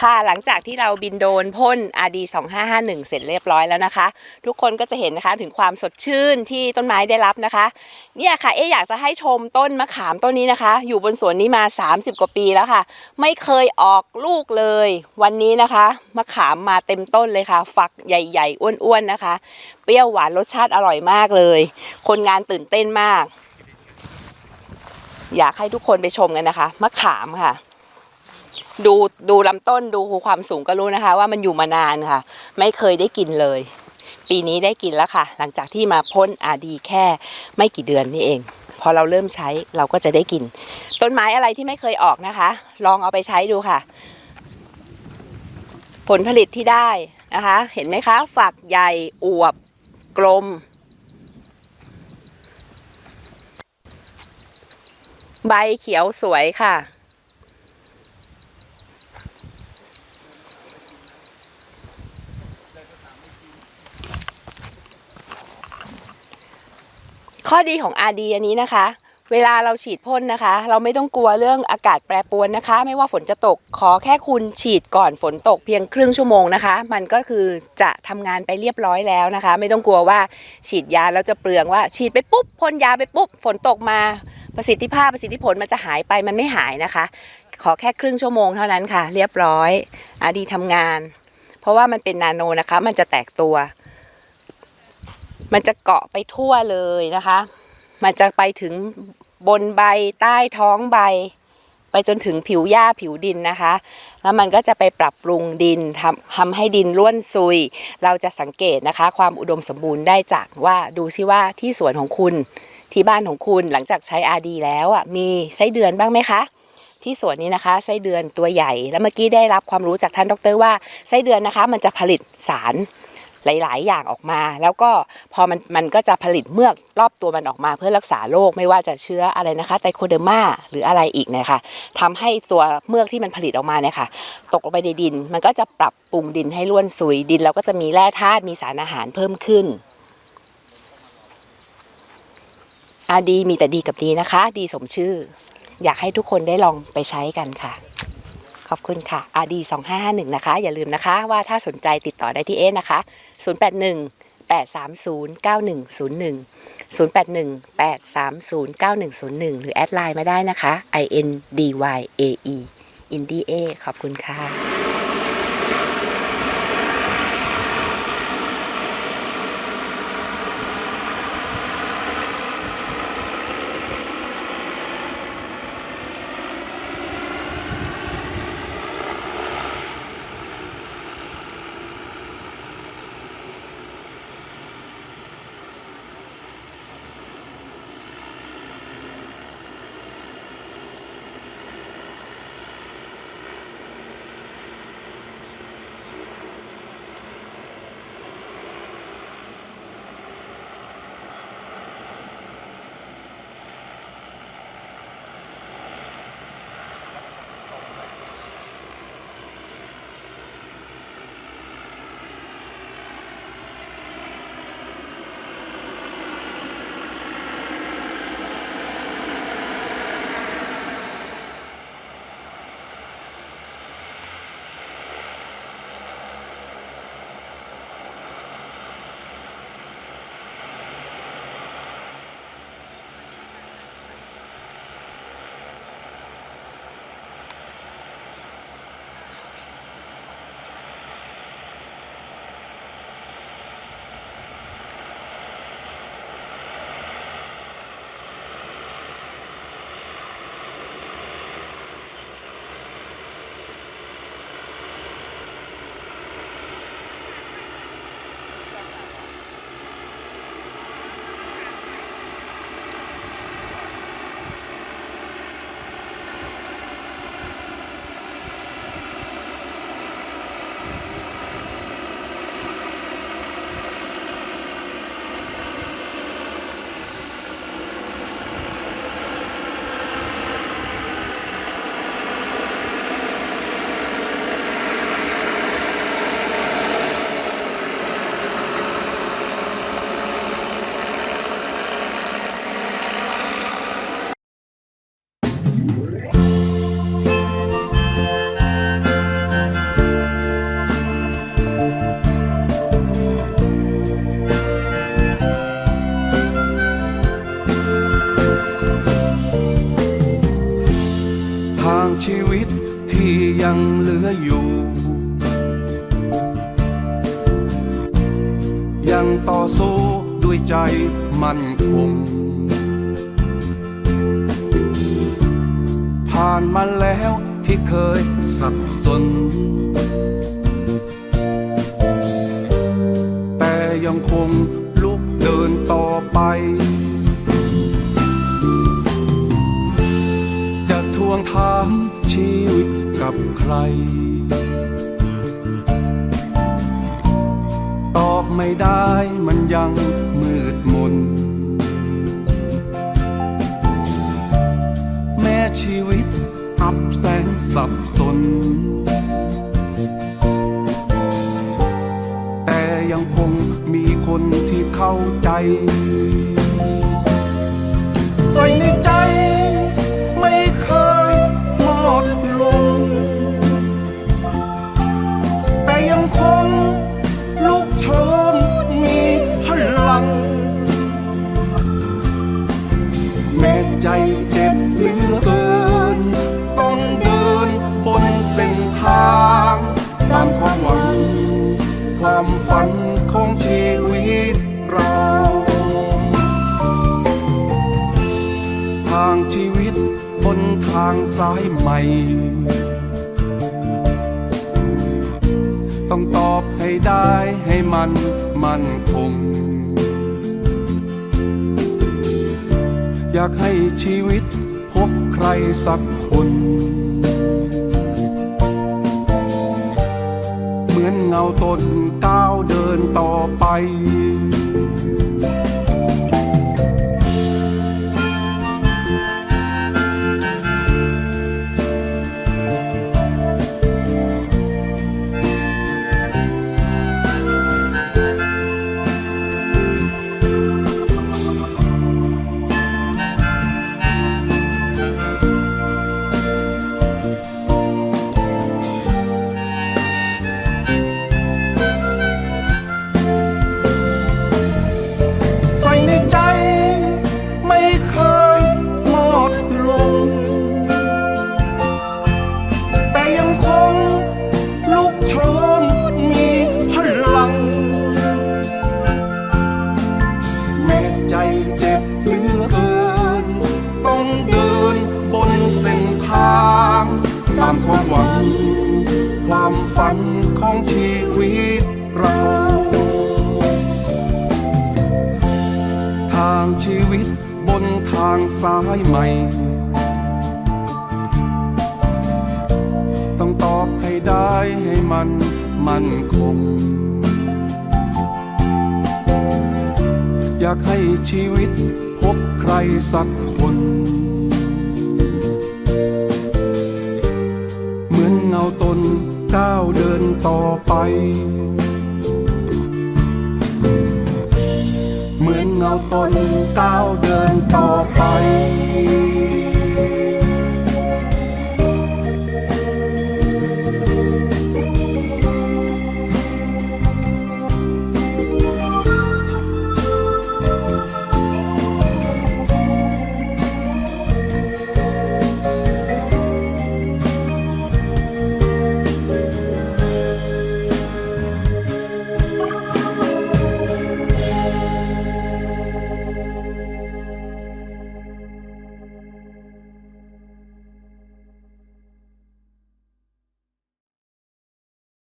ค่ะหลังจากที่เราบินโดนพ่น RD 2551 เสร็จเรียบร้อยแล้วนะคะ ทุกคนก็จะเห็นนะคะถึงความสดชื่นที่ต้นไม้ได้รับนะคะ เนี่ยค่ะเอ๊อยากจะให้ชมต้นมะขามต้นนี้นะคะ อยู่บนสวนนี้มา 30 กว่าปีแล้วค่ะ ไม่เคยออกลูกเลย วันนี้นะคะมะขามมาเต็มต้นเลยค่ะ ฝักใหญ่ๆ อ้วนๆนะคะ เปรี้ยวหวานรสชาติอร่อยมากเลย คนงานตื่นเต้นมาก อยากให้ทุกคนไปชมกันนะคะ มะขามค่ะ ดูดูลำต้นดูความสูงก็รู้นะคะ ว่ามันอยู่มานานค่ะ ไม่เคยได้กินเลย ปีนี้ได้กินแล้วค่ะ หลังจากที่มาพ่นอาดีแค่ไม่กี่เดือนนี่เอง พอเราเริ่มใช้เราก็จะได้กิน ต้นไม้อะไรที่ไม่เคยออกนะคะ ลองเอาไปใช้ดูค่ะ ผลผลิตที่ได้นะคะ เห็นไหมคะ ฝักใหญ่อวบ กลม ใบเขียวสวยค่ะ ข้อดีของ RD อันนี้นะคะ เวลาเราฉีดพ่นนะคะ เราไม่ต้องกลัวเรื่องอากาศแปรปรวนนะคะ ไม่ว่าฝนจะตกขอแค่คุณฉีดก่อนฝนตกเพียงครึ่งชั่วโมงนะคะ มันก็คือจะทำงานไปเรียบร้อยแล้วนะคะ ไม่ต้องกลัวว่าฉีดยาแล้วจะเปลืองว่า ฉีดไปปุ๊บพ่นยาไปปุ๊บฝนตกมา ประสิทธิภาพประสิทธิผลมันจะหายไปมันไม่หายนะคะ ขอแค่ครึ่งชั่วโมงเท่านั้นค่ะ เรียบร้อยอาดีทำงาน เพราะว่ามันเป็นนาโนนะคะ มันจะแตกตัว มันจะเกาะไปทั่วเลยนะคะ มันจะไปถึงบนใบใต้ท้องใบ ไปจนถึงผิวหญ้าผิวดินนะคะ แล้วมันก็จะไปปรับปรุงดินทำทำให้ดินร่วนซุย เราจะสังเกตนะคะ ความอุดมสมบูรณ์ได้จากว่าดูซิว่าที่สวนของคุณ ที่บ้านของคุณหลังจากใช้อาดีแล้วอะมีไส้เดือนบ้างไหมคะ ที่สวนนี้นะคะไส้เดือนตัวใหญ่ แล้วเมื่อกี้ได้รับความรู้จากท่านดรว่าไส้เดือนนะคะ มันจะผลิตสารหลาย ๆ อย่างออกมา แล้วก็พอมันมันก็จะผลิตเมือกรอบตัวมันออกมาเพื่อรักษาโรคไม่ว่าจะเชื้ออะไรนะคะไตโคเดอร์มาหรืออะไรอีกเนะคะทำให้ตัวเมือกที่มันผลิตออกมาเนี่ยค่ะ ตกลงไปในดิน มันก็จะปรับปรุงดินให้ร่วนซุยดินเราก็จะมีแร่ธาตุมีสารอาหารเพิ่มขึ้น อาดีมีแต่ดีกับดีนะคะ ดีสมชื่อ อยากให้ทุกคนได้ลองไปใช้กันค่ะ ขอบคุณค่ะ RD 2551นะคะ อย่าลืมนะคะ ว่าถ้าสนใจติดต่อได้ที่เอนะคะ081 830 9101 081 830 9101 หรือแอดไลน์มาได้นะคะ INDYAE i n d a ขอบคุณค่ะ ด้วยใจมั่นคง ผ่านมาแล้วที่เคยสับสน แต่ยังคงลุกเดินต่อไป จะทวงถามชีวิตกับใคร ไม่ได้มันยังมืดมน แม้ชีวิตอับแสนสับสน แต่ยังคงมีคนที่เข้าใจไฟในใจ ฝันของชีวิตเรา ทางชีวิตบนทางสายใหม่ ต้องตอบให้ได้ให้มันมั่นคง อยากให้ชีวิตพบใครสักคน เอาตนก้าวเดินต่อไป ลุกโชนมีพลัง แม้ใจเจ็บเหลือเกิน ต้องเดินบนเส้นทางตามความหวัง ความฝันของชีวิตเรา ทางชีวิตบนทางสายใหม่ มันมั่นคง อยากให้ชีวิตพบใครสักคน เหมือนเงาตนก้าวเดินต่อไป เหมือนเงาตนก้าวเดินต่อไป